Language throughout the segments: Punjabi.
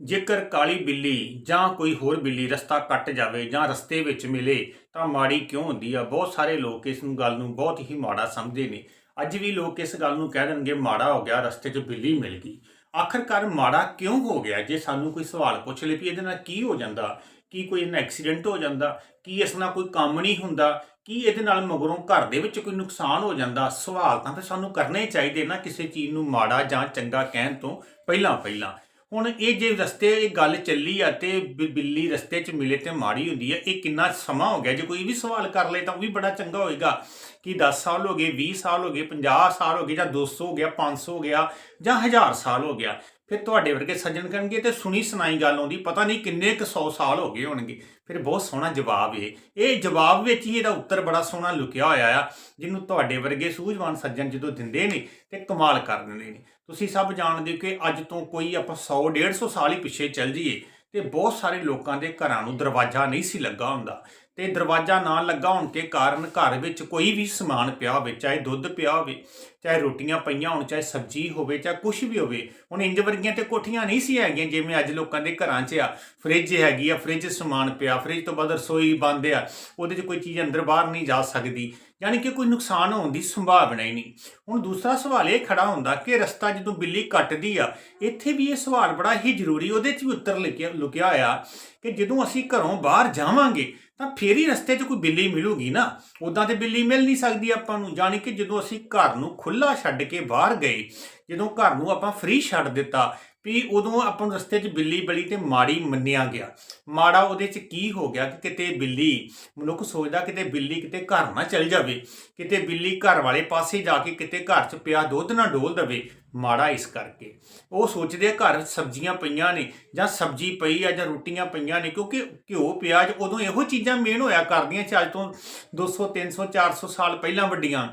ਜੇਕਰ ਕਾਲੀ ਬਿੱਲੀ ਜਾਂ ਕੋਈ ਹੋਰ ਬਿੱਲੀ ਰਸਤਾ ਕੱਟ ਜਾਵੇ ਜਾਂ ਰਸਤੇ ਵਿੱਚ ਮਿਲੇ, ਤਾਂ ਮਾੜੀ ਕਿਉਂ ਹੁੰਦੀ ਆ? ਬਹੁਤ ਸਾਰੇ ਲੋਕ ਇਸ ਨੂੰ ਗੱਲ ਨੂੰ ਬਹੁਤ ਹੀ ਮਾੜਾ ਸਮਝਦੇ ਨੇ। ਅੱਜ ਵੀ ਲੋਕ ਇਸ ਗੱਲ ਨੂੰ ਕਹਿ ਦੇਣਗੇ, ਮਾੜਾ ਹੋ ਗਿਆ, ਰਸਤੇ 'ਚ ਬਿੱਲੀ ਮਿਲ ਗਈ। ਆਖਰਕਾਰ ਮਾੜਾ ਕਿਉਂ ਹੋ ਗਿਆ? ਜੇ ਸਾਨੂੰ ਕੋਈ ਸਵਾਲ ਪੁੱਛ ਲੇ ਵੀ ਇਹਦੇ ਨਾਲ ਕੀ ਹੋ ਜਾਂਦਾ, ਕੀ ਕੋਈ ਇਹਨਾਂ ਐਕਸੀਡੈਂਟ ਹੋ ਜਾਂਦਾ, ਕੀ ਇਸ ਨਾਲ ਕੋਈ ਕੰਮ ਨਹੀਂ ਹੁੰਦਾ, ਕੀ ਇਹਦੇ ਨਾਲ ਮਗਰੋਂ ਘਰ ਦੇ ਵਿੱਚ ਕੋਈ ਨੁਕਸਾਨ ਹੋ ਜਾਂਦਾ, ਸਵਾਲ ਤਾਂ ਫਿਰ ਸਾਨੂੰ ਕਰਨੇ ਚਾਹੀਦੇ ਨਾ ਕਿਸੇ ਚੀਜ਼ ਨੂੰ ਮਾੜਾ ਜਾਂ ਚੰਗਾ ਕਹਿਣ ਤੋਂ ਪਹਿਲਾਂ ਪਹਿਲਾਂ ਹੁਣ ਇਹ ਜੇ ਰਸਤੇ, ਇਹ ਗੱਲ ਚੱਲੀ ਆ ਤੇ ਬਿ- ਬਿੱਲੀ ਰਸਤੇ 'ਚ ਮਿਲੇ ਤੇ ਮਾੜੀ ਹੁੰਦੀ ਆ, ਇਹ ਕਿੰਨਾ ਸਮਾਂ ਹੋ ਗਿਆ? ਜੇ ਕੋਈ ਵੀ ਸਵਾਲ ਕਰ ਲੇ ਤਾਂ ਉਹ ਵੀ ਬੜਾ ਚੰਗਾ ਹੋਏਗਾ ਕਿ 10 ਸਾਲ ਹੋ ਗਏ 20 ਸਾਲ ਹੋ ਗਏ 50 ਸਾਲ ਹੋ ਗਏ ਜਾਂ 200 ਹੋ ਗਿਆ 500 ਹੋ ਗਿਆ ਜਾਂ 1000 ਸਾਲ ਹੋ ਗਿਆ। ਫਿਰ ਤੁਹਾਡੇ ਵਰਗੇ ਸੱਜਣ ਕਰਨਗੇ ਤੇ ਸੁਣੀ ਸੁਣਾਈ ਗੱਲ ਆਉਂਦੀ, ਪਤਾ ਨਹੀਂ ਕਿੰਨੇ ਕੁ 100 ਸਾਲ ਹੋ ਗਏ ਹੋਣਗੇ। ਫਿਰ ਬਹੁਤ ਸੋਹਣਾ ਜਵਾਬ ਇਹ। ਇਹ ਜਵਾਬ ਵਿੱਚ ਹੀ ਇਹਦਾ ਉੱਤਰ ਬੜਾ ਸੋਹਣਾ ਲੁਕਿਆ ਹੋਇਆ ਆ, ਜਿਹਨੂੰ ਤੁਹਾਡੇ ਵਰਗੇ ਸੂਝਵਾਨ ਸੱਜਣ ਜਦੋਂ ਦਿੰਦੇ ਨੇ ਤੇ ਕਮਾਲ ਕਰ ਦਿੰਦੇ ਨੇ। ਤੁਸੀਂ ਸਭ ਜਾਣਦੇ ਹੋ ਕਿ ਅੱਜ ਤੋਂ ਕੋਈ ਆਪਾਂ 100 150 ਸਾਲ ਹੀ ਪਿੱਛੇ ਚੱਲ ਜਾਈਏ। ਤੇ ਬਹੁਤ ਸਾਰੇ ਲੋਕਾਂ ਦੇ ਘਰਾਂ ਨੂੰ ਦਰਵਾਜ਼ਾ ਨਹੀਂ ਸੀ ਲੱਗਾ ਹੁੰਦਾ। ਤੇ ਦਰਵਾਜ਼ਾ ਨਾ ਲੱਗਾ ਹੋਣ ਕੇ ਕਾਰਨ ਘਰ ਵਿੱਚ ਕੋਈ ਵੀ ਸਮਾਨ ਪਿਆ ਹੋਵੇ, ਚਾਹੇ ਦੁੱਧ ਪਿਆ ਹੋਵੇ, ਚਾਹੇ ਰੋਟੀਆਂ ਪਈਆਂ ਹੋਣ, ਚਾਹੇ ਸਬਜ਼ੀ ਹੋਵੇ, ਚਾਹੇ ਕੁਝ ਵੀ ਹੋਵੇ, ਹੁਣ ਇੰਜ ਵਰਗੀਆਂ ਤੇ ਕੋਠੀਆਂ ਨਹੀਂ ਸੀ ਹੈਗੀਆਂ ਜਿਵੇਂ ਅੱਜ ਲੋਕਾਂ ਦੇ ਘਰਾਂ 'ਚ ਆ। ਫ੍ਰਿਜ ਹੈਗੀ ਆ, ਫ੍ਰਿਜ ਸਮਾਨ ਪਿਆ, ਫ੍ਰਿਜ ਤੋਂ ਬਾਅਦ ਰਸੋਈ ਬੰਦ ਆ, ਉਹਦੇ 'ਚ ਕੋਈ ਚੀਜ਼ ਅੰਦਰ ਬਾਹਰ ਨਹੀਂ ਜਾ ਸਕਦੀ। ਯਾਨੀ ਕਿ ਕੋਈ ਨੁਕਸਾਨ ਹੋਣ ਦੀ ਸੰਭਾਵਨਾ ਹੀ ਨਹੀਂ। ਹੁਣ ਦੂਸਰਾ ਸਵਾਲ ਇਹ ਖੜਾ ਹੁੰਦਾ ਕਿ ਰਸਤਾ ਜਦੋਂ ਬਿੱਲੀ ਕੱਟਦੀ ਆ, ਇੱਥੇ ਵੀ ਇਹ ਸਵਾਲ ਬੜਾ ਹੀ ਜ਼ਰੂਰੀ, ਉਹਦੇ 'ਚ ਵੀ ਉੱਤਰ ਲਿਖਿਆ, ਲੁਕਿਆ ਹੋਇਆ ਕਿ ਜਦੋਂ ਅਸੀਂ ਘਰੋਂ ਬਾਹਰ ਜਾਵਾਂਗੇ, ਤਾਂ ਫੇਰ ਹੀ ਰਸਤੇ 'ਚ ਕੋਈ ਬਿੱਲੀ ਮਿਲੂਗੀ ਨਾ। ਉਦਾਂ ਤੇ ਬਿੱਲੀ ਮਿਲ ਨਹੀਂ ਸਕਦੀ ਆਪਾਂ ਨੂੰ, ਯਾਨੀ ਕਿ ਜਦੋਂ ਅਸੀਂ ਘਰ ਨੂੰ ਖੁੱਲਾ ਛੱਡ ਕੇ ਬਾਹਰ ਗਏ, ਜਦੋਂ ਘਰ ਨੂੰ ਆਪਾਂ ਫ੍ਰੀ ਛੱਡ ਦਿੱਤਾ ਵੀ ਉਦੋਂ ਆਪਾਂ ਨੂੰ ਰਸਤੇ 'ਚ ਬਿੱਲੀ ਬਲੀ ਤੇ ਮਾੜੀ ਮੰਨਿਆ ਗਿਆ। ਮਾੜਾ ਉਹਦੇ 'ਚ ਕੀ ਹੋ ਗਿਆ ਕਿ ਕਿਤੇ ਬਿੱਲੀ, ਮਨੁੱਖ ਸੋਚਦਾ ਕਿਤੇ ਬਿੱਲੀ ਕਿਤੇ ਘਰ ਨਾ ਚਲ ਜਾਵੇ, ਕਿਤੇ ਬਿੱਲੀ ਘਰ ਵਾਲੇ ਪਾਸੇ ਜਾ ਕੇ ਕਿਤੇ ਘਰ 'ਚ ਪਿਆ ਦੁੱਧ ਨਾ ਡੋਲ ਦਵੇ, ਮਾੜਾ ਇਸ ਕਰਕੇ। ਉਹ ਸੋਚਦੇ ਆ ਘਰ ਸਬਜ਼ੀਆਂ ਪਈਆਂ ਨੇ ਜਾਂ ਸਬਜ਼ੀ ਪਈ ਆ ਜਾਂ ਰੋਟੀਆਂ ਪਈਆਂ ਨੇ, ਕਿਉਂਕਿ ਘਿਓ, ਪਿਆਜ਼ ਉਦੋਂ ਇਹੋ ਚੀਜ਼ਾਂ ਮੇਨ ਹੋਇਆ ਕਰਦੀਆਂ ਸੀ, ਅੱਜ ਤੋਂ 200 300 400 ਸਾਲ ਪਹਿਲਾਂ ਵੱਡੀਆਂ।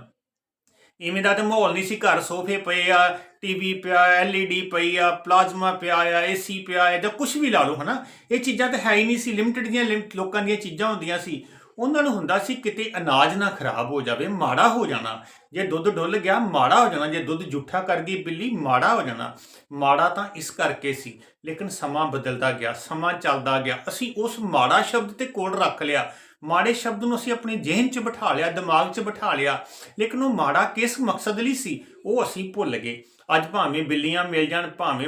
ਇਵੇਂ ਦਾ ਤੇ ਮਾਹੌਲ ਨਹੀਂ ਸੀ, ਘਰ ਸੋਫੇ ਪਏ ਆ ਟੀਵੀ ਪਿਆ ਐਲਈਡੀ ਪਈ ਆ, ਪਲਾਜ਼ਮਾ ਪਿਆ ਆ ਏਸੀ ਪਿਆ ਆ, ਜਾਂ ਕੁਝ ਵੀ ਲਾ ਲਓ, ਹਨਾ? ਇਹ ਚੀਜ਼ਾਂ ਤਾਂ ਹੈ ਹੀ ਨਹੀਂ ਸੀ ਲਿਮਟਿਡ ਦੀਆਂ ਲਿਮਟ ਲੋਕਾਂ ਦੀਆਂ ਚੀਜ਼ਾਂ ਹੁੰਦੀਆਂ ਸੀ। ਉਹਨਾਂ ਨੂੰ ਹੁੰਦਾ ਸੀ ਕਿਤੇ ਅਨਾਜ ਨਾ ਖਰਾਬ ਹੋ ਜਾਵੇ, ਮਾੜਾ ਹੋ ਜਾਣਾ। ਜੇ ਦੁੱਧ ਡੁੱਲ ਗਿਆ, ਮਾੜਾ ਹੋ ਜਾਣਾ। ਜੇ ਦੁੱਧ ਜੁੱਠਾ ਕਰ ਗਈ, ਬਿੱਲੀ, ਮਾੜਾ ਹੋ ਜਾਣਾ। ਮਾੜਾ ਤਾਂ ਇਸ ਕਰਕੇ ਸੀ, ਲੇਕਿਨ ਸਮਾਂ ਬਦਲਦਾ ਗਿਆ, ਸਮਾਂ ਚੱਲਦਾ ਗਿਆ। ਅਸੀਂ ਉਸ ਮਾੜਾ ਸ਼ਬਦ ਤੇ ਕੋਲ ਰੱਖ ਲਿਆ। ਮਾੜੇ ਸ਼ਬਦ ਨੂੰ ਅਸੀਂ ਆਪਣੇ ਜ਼ਿਹਨ 'ਚ ਬਿਠਾ ਲਿਆ, ਦਿਮਾਗ 'ਚ ਬਿਠਾ ਲਿਆ। ਲੇਕਿਨ ਉਹ ਮਾੜਾ ਕਿਸ ਮਕਸਦ ਲਈ ਸੀ? ਉਹ ਅਸੀਂ ਭੁੱਲ ਗਏ। ਅੱਜ ਭਾਵੇਂ ਬਿੱਲੀਆਂ ਮਿਲ ਜਾਣ, ਭਾਵੇਂ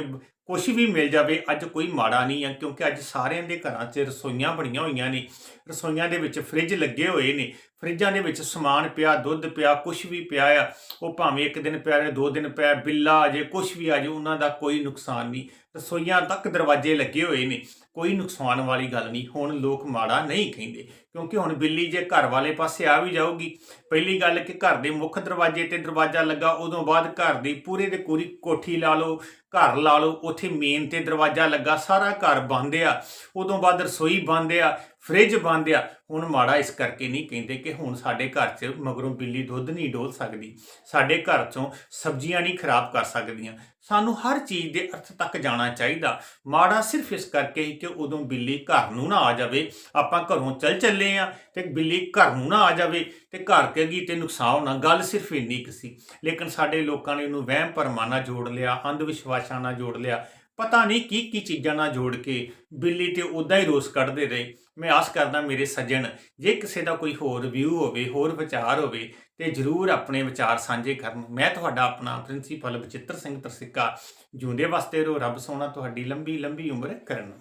ਕੁਛ ਵੀ ਮਿਲ ਜਾਵੇ, ਅੱਜ ਕੋਈ ਮਾੜਾ ਨਹੀਂ ਹੈ ਕਿਉਂਕਿ ਅੱਜ ਸਾਰਿਆਂ ਦੇ ਘਰਾਂ 'ਚ ਰਸੋਈਆਂ ਬਣੀਆਂ ਹੋਈਆਂ ਨੇ। ਰਸੋਈਆਂ ਦੇ ਵਿੱਚ ਫ੍ਰਿਜ ਲੱਗੇ ਹੋਏ ਨੇ। ਫਰਿੱਜਾਂ ਦੇ ਵਿੱਚ ਸਮਾਨ ਪਿਆ, ਦੁੱਧ ਪਿਆ, ਕੁਛ ਵੀ ਪਿਆ ਆ, ਉਹ ਭਾਵੇਂ ਇੱਕ ਦਿਨ ਪਿਆ ਰਹੇ, ਦੋ ਦਿਨ ਪਿਆ, ਬਿੱਲਾ ਆ ਜੇ ਕੁਛ ਵੀ ਆ ਜੇ ਉਹਨਾਂ ਦਾ ਕੋਈ ਨੁਕਸਾਨ ਨਹੀਂ। ਰਸੋਈਆਂ ਤੱਕ ਦਰਵਾਜ਼ੇ ਲੱਗੇ ਹੋਏ ਨੇ, ਕੋਈ ਨੁਕਸਾਨ ਵਾਲੀ ਗੱਲ ਨਹੀਂ, ਹੁਣ ਲੋਕ ਮਾੜਾ ਨਹੀਂ ਕਹਿੰਦੇ, ਕਿਉਂਕਿ ਹੁਣ ਬਿੱਲੀ ਜੇ ਘਰ ਵਾਲੇ ਪਾਸੇ ਆ ਵੀ ਜਾਊਗੀ, ਪਹਿਲੀ ਗੱਲ ਕਿ ਘਰ ਦੇ ਮੁੱਖ ਦਰਵਾਜ਼ੇ ਤੇ ਦਰਵਾਜ਼ਾ ਲੱਗਾ, ਉਦੋਂ ਬਾਅਦ ਘਰ ਦੀ ਪੂਰੇ ਦੇ ਪੂਰੀ ਕੋਠੀ ਲਾ ਲਓ, ਘਰ ਲਾ ਲਓ, ਉੱਥੇ ਮੇਨ ਤੇ ਦਰਵਾਜ਼ਾ ਲੱਗਾ, ਸਾਰਾ ਘਰ ਬੰਦ ਆ, ਉਦੋਂ ਬਾਅਦ ਰਸੋਈ ਬੰਦ ਆ ਫ੍ਰਿਜ ਬੰਦ ਆ। ਹੁਣ ਮਾੜਾ ਇਸ ਕਰਕੇ ਨਹੀਂ ਕਹਿੰਦੇ ਕਿ ਹੁਣ ਸਾਡੇ ਘਰ 'ਚ ਮਗਰੋਂ ਬਿੱਲੀ ਦੁੱਧ ਨਹੀਂ ਡੋਲ ਸਕਦੀ। ਸਾਡੇ ਘਰ 'ਚੋਂ ਸਬਜ਼ੀਆਂ ਨਹੀਂ ਖਰਾਬ ਕਰ ਸਕਦੀਆਂ। ਸਾਨੂੰ ਹਰ ਚੀਜ਼ ਦੇ ਅਰਥ ਤੱਕ ਜਾਣਾ ਚਾਹੀਦਾ। ਮਾੜਾ ਸਿਰਫ ਇਸ ਕਰਕੇ ਹੀ ਕਿ ਉਦੋਂ ਬਿੱਲੀ ਘਰ ਨੂੰ ਨਾ ਆ ਜਾਵੇ। ਆਪਾਂ ਘਰੋਂ ਚੱਲ ਚੱਲੇ ਆ ਤੇ ਬਿੱਲੀ ਘਰ ਨੂੰ ਨਾ ਆ ਜਾਵੇ ਤੇ ਘਰ ਕਹੇਗੀ ਤੇ ਨੁਕਸਾਨ ਨਾ ਗੱਲ ਸਿਰਫ ਇੰਨੀ ਕੁ ਸੀ। ਲੇਕਿਨ ਸਾਡੇ ਲੋਕਾਂ ਨੇ ਇਹਨੂੰ ਵਹਿਮ ਭਰਮਾਂ ਨਾਲ ਜੋੜ ਲਿਆ ਅੰਧ ਵਿਸ਼ਵਾਸਾਂ ਨਾਲ ਜੋੜ ਲਿਆ। ਪਤਾ ਨਹੀਂ ਕੀ ਕੀ ਚੀਜ਼ਾਂ ਨਾਲ ਜੋੜ ਕੇ ਬਿੱਲੀ ਤੇ ਉਦਾਂ ਹੀ ਰੋਸ ਕੱਢਦੇ ਰਹੇ। ਮੈਂ ਆਸ ਕਰਦਾ ਮੇਰੇ ਸੱਜਣ, ਜੇ ਕਿਸੇ ਦਾ ਕੋਈ ਹੋਰ ਵਿਊ ਹੋਵੇ, ਹੋਰ ਵਿਚਾਰ ਹੋਵੇ, ਤੇ ਜਰੂਰ ਆਪਣੇ ਵਿਚਾਰ ਸਾਂਝੇ ਕਰਨ। ਮੈਂ ਤੁਹਾਡਾ ਆਪਣਾ ਪ੍ਰਿੰਸੀਪਲ ਬਚਿੱਤਰ ਸਿੰਘ ਤਰਸਿੱਕਾ ਜੂੰਦੇ ਵਾਸਤੇ ਰੋ ਰੱਬ ਸੋਨਾ ਤੁਹਾਡੀ ਲੰਬੀ ਲੰਬੀ ਉਮਰ ਕਰਨ।